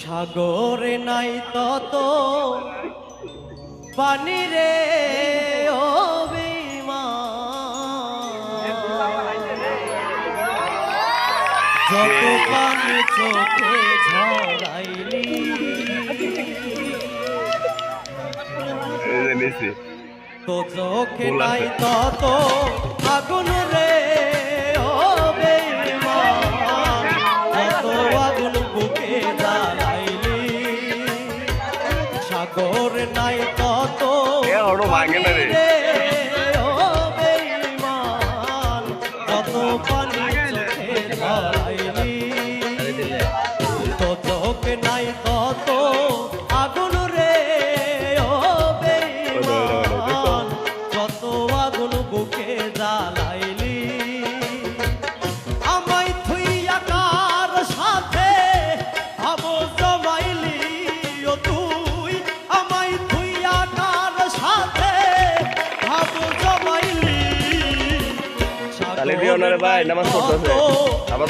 সাগরে নাই তত পানি রে তো চোখে নাই তত আগুন വാങ്ങണത് ভাই নামাজ পড়তেছে। আবার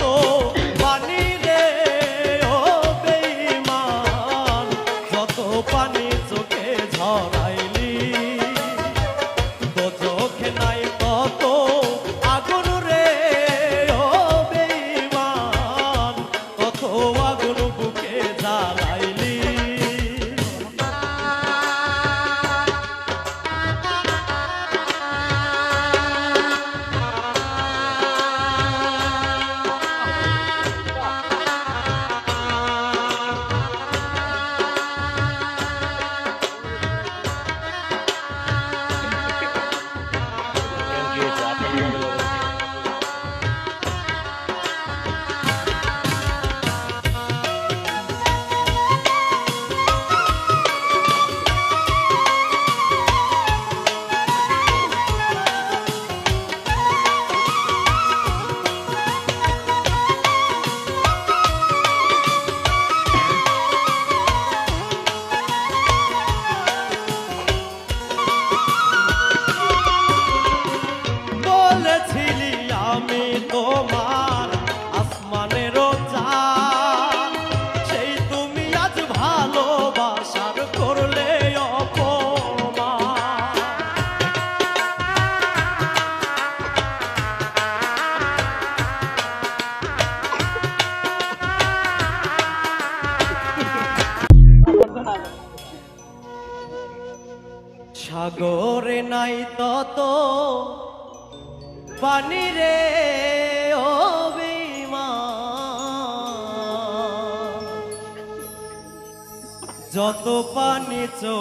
哦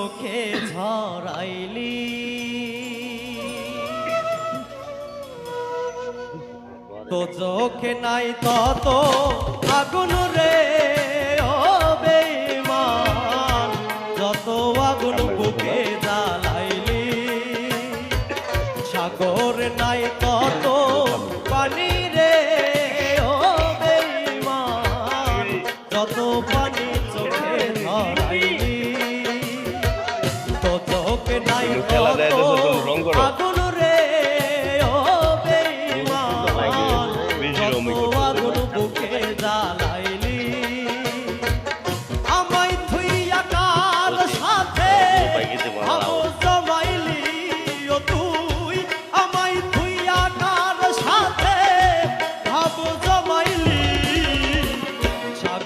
চোখে ঝরাইলি। তো চোখে নাই তত আগুন রে।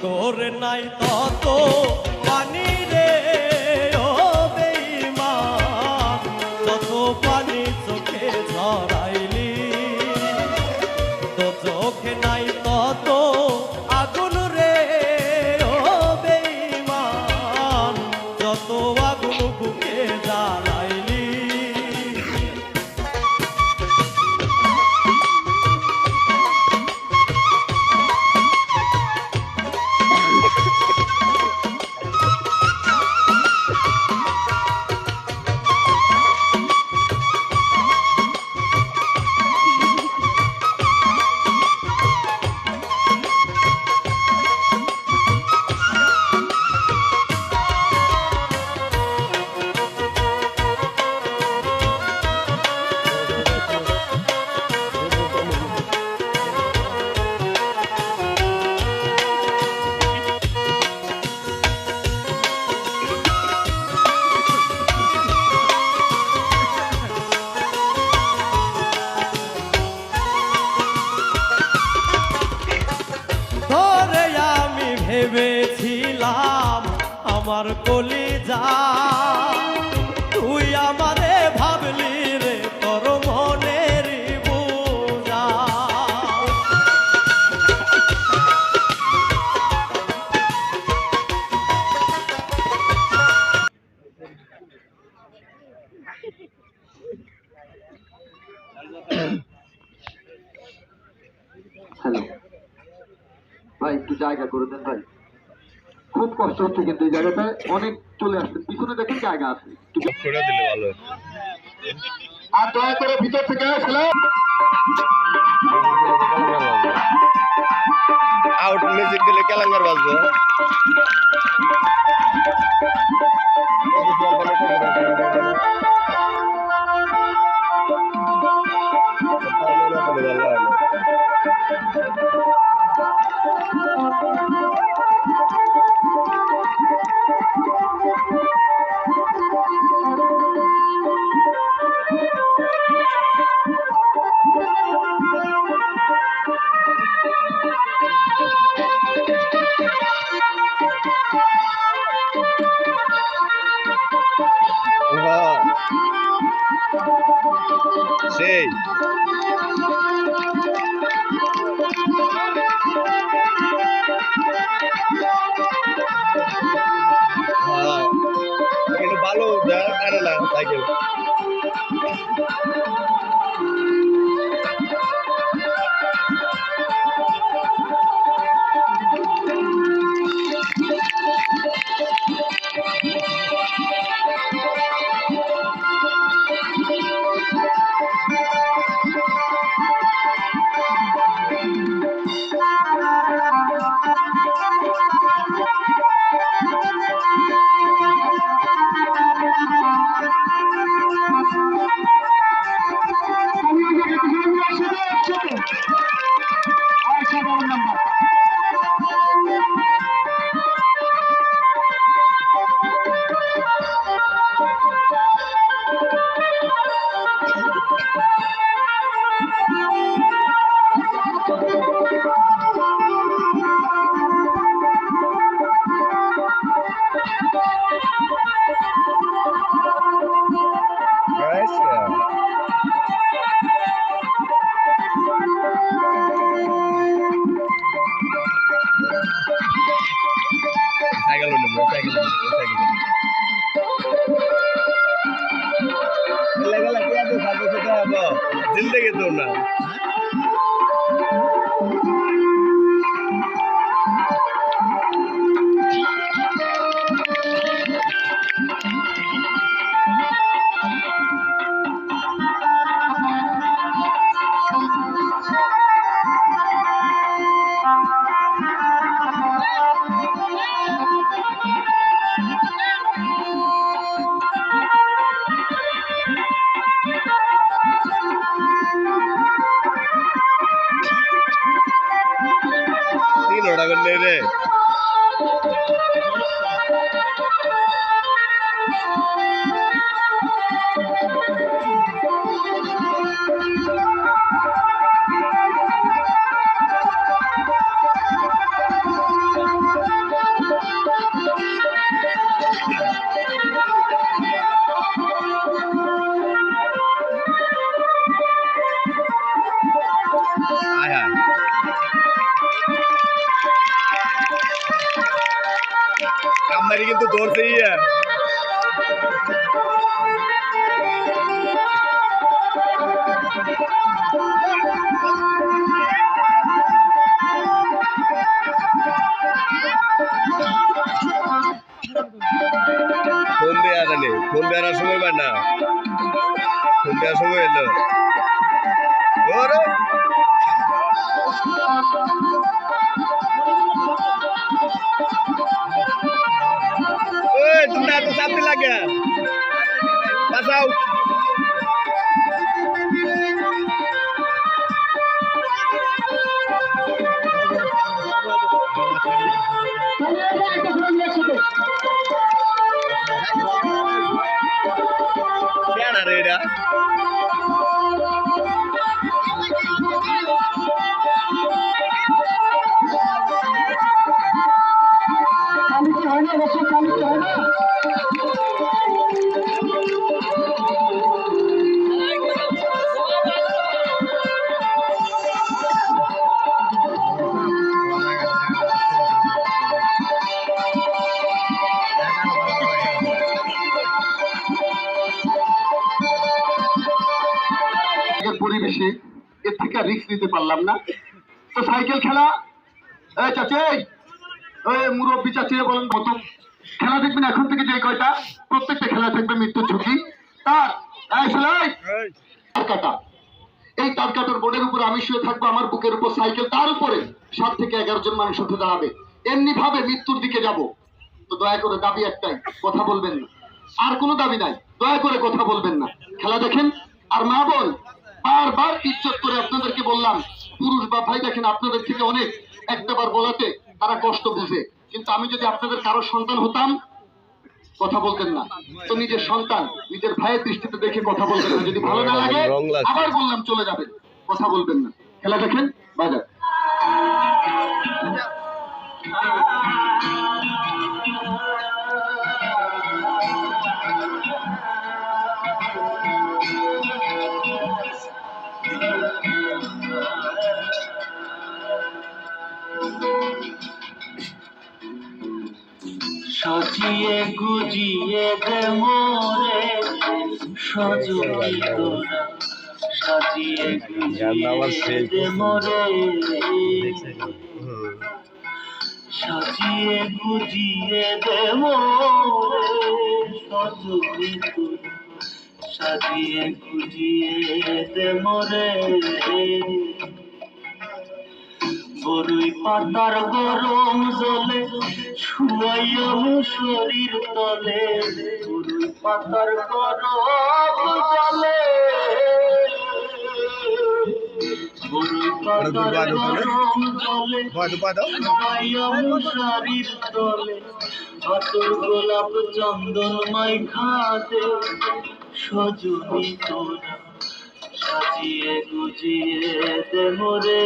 সাগর নাই তত আমার কলিজা তুই কষ্ট হচ্ছে কিন্তু এই জায়গাটায় অনেক চলে আসছে। পিছনে দেখেন জায়গা আছে। একটু দিলে ভালো আর দয়া করে ভিতর থেকে আসলে। আউট মিউজিক দিলে কেলাঙ্গার বাজবে। Thank হ্যাঁ কিন্তু ভালো দেখা সাইকেল সাইকেল সাইকেল সাইকেল কামদারি কিন্তু ধরছে ইয়া ফোন দেওয়া জানি ফোন দেওয়ার সময় পায় না। ফোন দেওয়ার সময় এলো। ওরে ওই পরিবেশে এর থেকে রিস্ক নিতে পারলাম না। তো সাইকেল খেলা। এই চাচি এই। মুরব্বী চাচিরা বলেন প্রথম খেলা দেখবেন এখন থেকে যে কয়টা? প্রত্যেকটা খেলা থাকবে মৃত্যুর ঝুঁকি। তার এই ছেলে, কাটা। এই তার কাটার বোর্ডের উপর আমি শুয়ে থাকব আমার বুকের উপর সাইকেল। তার উপরে সাত থেকে এগারো জন মানুষ উঠে দাঁড়াবে। এমনি ভাবে মৃত্যুর দিকে যাব। তো দয়া করে দাবি একটাই কথা বলবেন না। আর কোনো দাবি নাই। দয়া করে কথা বলবেন না। খেলা দেখেন। আর মা বোন বারবার ইজ্জত করে আপনাদেরকে বললাম পুরুষ বা ভাই দেখেন আপনাদের থেকে অনেক একটাবার বলাতে তারা কষ্ট বুঝে। কিন্তু আমি যদি আপনাদের কারও সন্তান হতাম কথা বলতেন না। তো নিজের সন্তান নিজের ভাইয়ের দৃষ্টিতে দেখে কথা বলতেন না। যদি ভালো না লাগে আবার বললাম চলে যাবেন। কথা বলবেন না। খেলা দেখেন বাজার সাজিয়ে গুজিয়ে দে মোরে সজনী তোরা সাজিয়ে গুজিয়ে দে মোরে। সাজিয়ে গুজিয়ে দে মোরে সজনী তোরা সাজিয়ে গুজিয়ে দে মোরে। বরুই পাতার গরম জলে শুয়াইয়াম শরীর তলে বরুই পাতার গরম জলে। বরুই পাতার গরম জলে শরীর তলে। আতর গোলাপ চন্দন মাই খাতে সজনী তোরা সাজিয়ে গুজিয়ে দে মোরে।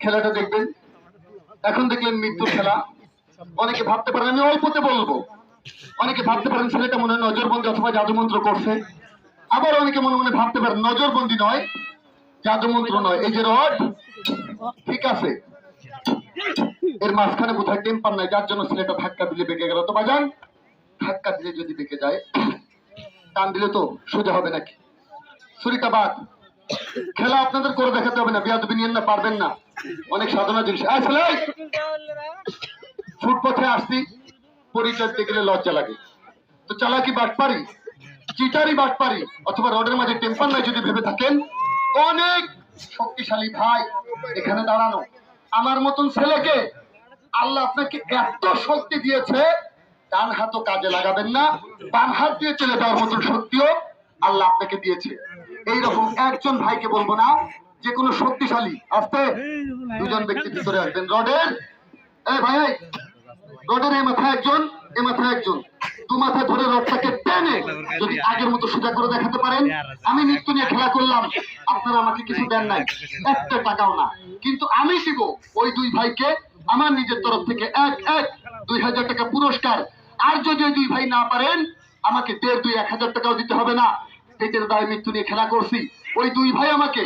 খেলাটা দেখবেন। এখন দেখলেন মৃত্যুর খেলা। অনেকে ভাবতে পারেন, আমি অল্পতে বলব। অনেকে ভাবতে পারেন ছেলেটা মনে হয় নজরবন্দি অথবা জাদুমন্ত্র করছে। আবার অনেকে মনে মনে ভাবতে পারেন নজরবন্দি নয়, জাদুমন্ত্র নয়। এই যে রড, ঠিক আছে। এর মাঝখানে কোথায় টেম্পার নাই, যার জন্য ছেলেটা ধাক্কা দিলে বেঁকে গেল। তো বাজান, ধাক্কা দিলে যদি বেঁকে যায়, টান দিলে তো সোজা হবে নাকি? ছুরিটা বাদ। খেলা আপনাদের করে দেখাতে হবে না, বিয়াদবি নিয়েন না, পারবেন না। অনেক সাধনা জিনিস। ফুটপথে আসছি, পরিচয় গেলে লজ্জা লাগে। তো চালাকি বাট পারি চিটারি বাট পারি অথবা রডের মাঝে টেম্পার নাই যদি ভেবে থাকেন, অনেক শক্তিশালী ভাই এখানে দাঁড়ানো। আমার মতন ছেলেকে আল্লাহ আপনাকে এত শক্তি দিয়েছে, ডান হাতও কাজে লাগাবেন না, বাম হাত দিয়ে চলে যাওয়ার মতন শক্তিও আল্লাহ আপনাকে দিয়েছে। এইরকম একজন ভাইকে বলব না, যে কোনো শক্তিশালী, আসতে। দুজন ব্যক্তি ভিতরে আসবেন। রডের এই ভাই রডের এই মাথায় একজন এ মাথায় একজন। দু ধরে রডটাকে টেনে যদি আগের মতো সোজা করে দেখাতে পারেন, আমি নিয়ে খেলা করলাম, আপনারা আমাকে কিছু দেন নাই। একটা টাকাও না। কিন্তু আমি দিব ওই দুই ভাইকে আমার নিজের তরফ থেকে এক এক, দুই হাজার টাকা পুরস্কার। আর যদি দুই ভাই না পারেন, আমাকে দেড়, দুই, এক হাজার টাকাও দিতে হবে না। পেটের দায় মৃত্যু নিয়ে খেলা করছি। ওই দুই ভাই আমাকে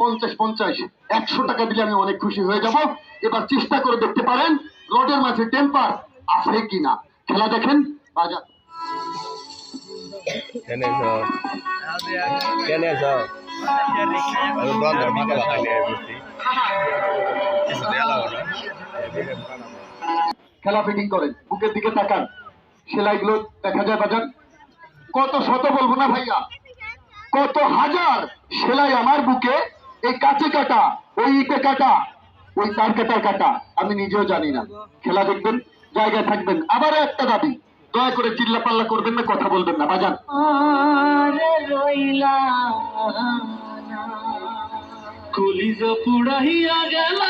পঞ্চাশ পঞ্চাশ একশো টাকা দিলে আমি অনেক খুশি হয়ে যাব। এবার চেষ্টা করে দেখতে পারেন রোডের মাঝে টেম্পার আছে কিনা। খেলা দেখেন বাজার কেনে যাও। কেনে যাও। আমি বন্ধ মাথা লাগাই বুঝছি কিছু দেয়া লাগো খেলা ফিটিং করেন বুকের দিকে তাকান। সেলাইগুলো দেখা যায় বাজার কত শত বলব না ভাইয়া? কত হাজার সেলাই আমার বুকে? এই কাছে কাটা ওই ইটে কাটা ওই তার কাটার কাটা আমি নিজেও জানি না। খেলা দেখবেন জায়গায় থাকবেন। আবারও একটা দাবি দয়া করে চিল্লা পাল্লা করবেন না কথা বলবেন না বাজান। কলিজা পুড়াইয়া গেল।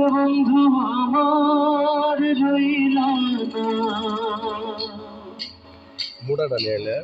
বন্ধু আমার রইলা মোটাটা নিয়ে এলে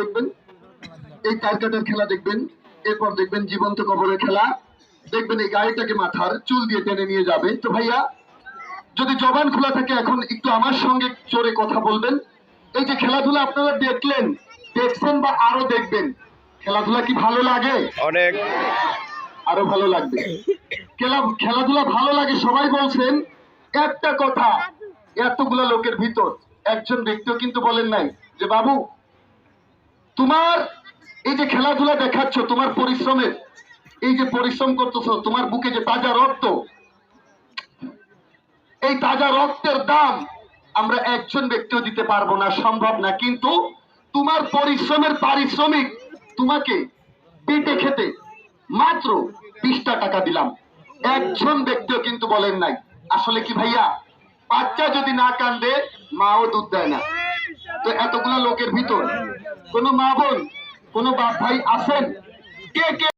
দেখবেন। এই তার কাটার খেলা দেখবেন এরপর দেখবেন জীবন্ত কবরের খেলা। দেখবেন এই গাড়িটাকে মাথার চুল দিয়ে টেনে নিয়ে যাবে। তো ভাইয়া যদি জবান খোলা থাকে এখন একটু আমার সঙ্গে জোরে কথা বলবেন। এই যে খেলাধুলা আপনারা দেখলেন দেখছেন বা আরও দেখবেন খেলাধুলা কি ভালো লাগে? অনেক। আরও ভালো লাগবে। খেলা খেলাধুলা ভালো লাগে সবাই বলছেন একটা কথা এতগুলা লোকের ভিতর একজন ব্যক্তিও কিন্তু বলেন নাই যে বাবু তোমার এই যে খেলাধুলা দেখাচ্ছ, তোমার পরিশ্রমের, এই যে পরিশ্রম করতেছো, তোমার বুকে যে তাজা রক্ত, এই তাজা রক্তের দাম আমরা একজন ব্যক্তিও দিতে পারব না, সম্ভব না। কিন্তু তোমার পরিশ্রমের পারিশ্রমিক তোমাকে পেটে খেতে মাত্র বিশটা টাকা দিলাম। একজন ব্যক্তিও কিন্তু বলেন নাই। আসলে কি ভাইয়া? বাচ্চা যদি না কান্দে, মাও দুধ দেয় না। তো এতগুলা লোকের ভিতর কোনো মা বোন কোনো বাপ ভাই আছেন? কে কে?